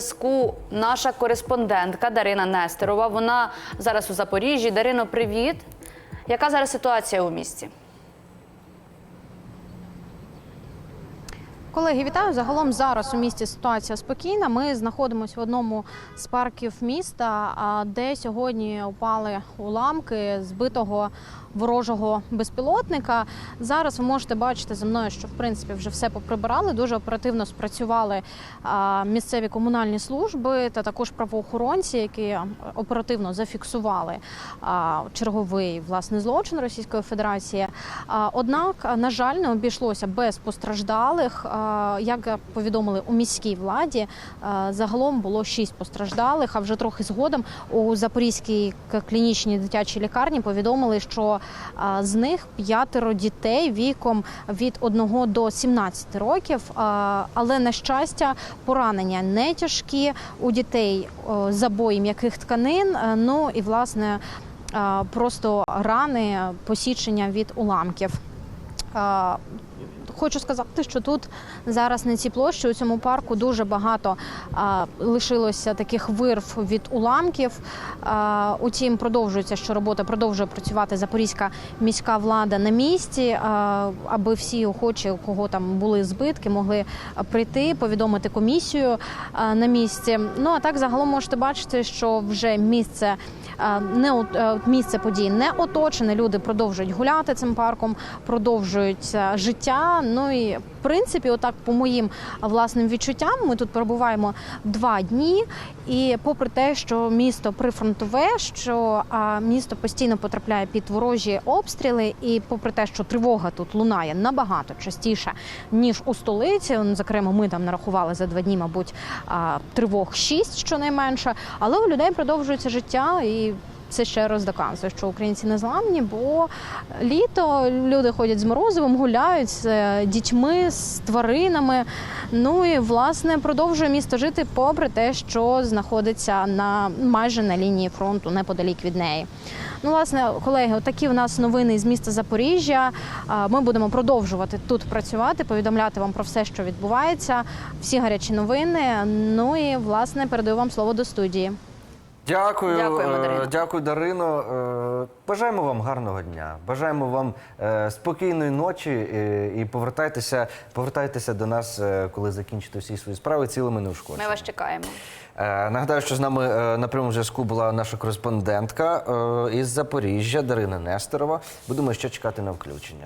зв'язку наша кореспондентка Дарина Нестерова. Вона зараз у Запоріжжі. Дарино, привіт. Яка зараз ситуація у місті? Колеги, вітаю. Загалом зараз у місті ситуація спокійна. Ми знаходимося в одному з парків міста, де сьогодні упали уламки збитого ворожого безпілотника. Зараз ви можете бачити за мною, що в принципі вже все поприбирали. Дуже оперативно спрацювали місцеві комунальні служби та також правоохоронці, які оперативно зафіксували черговий власне злочин Російської Федерації. Однак, на жаль, не обійшлося без постраждалих. Як повідомили у міській владі, загалом було шість постраждалих. А вже трохи згодом у Запорізькій клінічній дитячій лікарні повідомили, що з них п'ятеро дітей віком від 1 до 17 років. Але на щастя, поранення не тяжкі у дітей забої м'яких тканин. е, Ну і власне просто рани, посічення від уламків. Хочу сказати, що тут зараз на цій площі у цьому парку дуже багато а, лишилося таких вирв від уламків. А, утім, продовжується, що робота продовжує працювати Запорізька міська влада на місці, а, аби всі охочі, у кого там були збитки, могли прийти, повідомити комісію а, на місці. Ну а так загалом можете бачити, що вже місце а, не е, місце подій не оточене. Люди продовжують гуляти цим парком, продовжують е, життя. Ну і в принципі, отак, по моїм власним відчуттям, ми тут перебуваємо два дні. І попри те, що місто прифронтове, що місто постійно потрапляє під ворожі обстріли, і попри те, що тривога тут лунає набагато частіше ніж у столиці. Зокрема, ми там нарахували за два дні, мабуть, тривог шість щонайменше. Але у людей продовжується життя і. Це ще раз доказує, що українці не зламні, бо літо люди ходять з морозивом, гуляють з е, дітьми, з тваринами. Ну і власне продовжує місто жити, попри те, що знаходиться на майже на лінії фронту, неподалік від неї. Ну, власне, колеги, отакі в нас новини з міста Запоріжжя. Ми будемо продовжувати тут працювати, повідомляти вам про все, що відбувається. Всі гарячі новини. Ну і власне передаю вам слово до студії. Дякую, Дякуємо, е, Дарино. дякую, Дарино. Е, Бажаємо вам гарного дня. Бажаємо вам е, спокійної ночі і повертайтеся, повертайтеся до нас, коли закінчите всі свої справи цілими Ми неушкодженими. вас чекаємо. Нагадаю, що з нами на прямому зв'язку була наша кореспондентка із Запоріжжя Дарина Нестерова. Будемо ще чекати на включення.